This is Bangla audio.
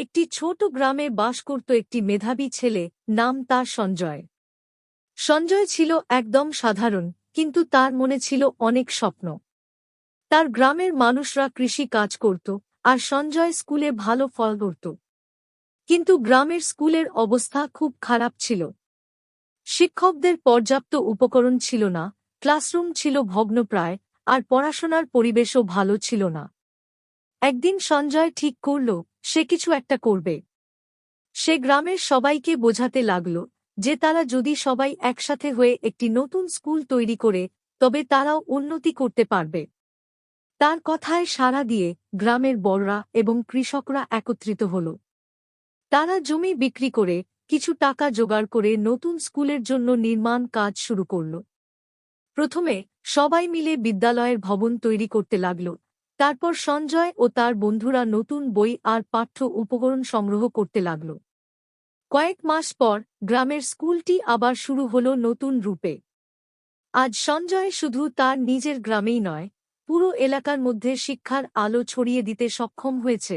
একটি ছোট গ্রামে বাস করত একটি মেধাবী ছেলে, নাম তার সঞ্জয়। সঞ্জয় ছিল একদম সাধারণ, কিন্তু তার মনে ছিল অনেক স্বপ্ন। তার গ্রামের মানুষরা কৃষি কাজ করত, আর সঞ্জয় স্কুলে ভালো ফল করত কিন্তু গ্রামের স্কুলের অবস্থা খুব খারাপ ছিল। শিক্ষকদের পর্যাপ্ত উপকরণ ছিল না, ক্লাসরুম ছিল ভগ্নপ্রায়, আর পড়াশোনার পরিবেশও ভালো ছিল না। একদিন সঞ্জয় ঠিক করল সে কিছু একটা করবে। সে গ্রামের সবাইকে বোঝাতে লাগল যে তারা যদি সবাই একসাথে হয়ে একটি নতুন স্কুল তৈরি করে, তবে তারাও উন্নতি করতে পারবে। তার কথায় সাড়া দিয়ে গ্রামের বড়রা এবং কৃষকরা একত্রিত হল। তারা জমি বিক্রি করে, কিছু টাকা জোগাড় করে নতুন স্কুলের জন্য নির্মাণ কাজ শুরু করল। প্রথমে সবাই মিলে বিদ্যালয়ের ভবন তৈরি করতে লাগল। তারপর সঞ্জয় ও তার বন্ধুরা নতুন বই আর পাঠ্য উপকরণ সংগ্রহ করতে লাগল। কয়েক মাস পর গ্রামের স্কুলটি আবার শুরু হল নতুন রূপে। আজ সঞ্জয় শুধু তার নিজের গ্রামেই নয়, পুরো এলাকার মধ্যে শিক্ষার আলো ছড়িয়ে দিতে সক্ষম হয়েছে।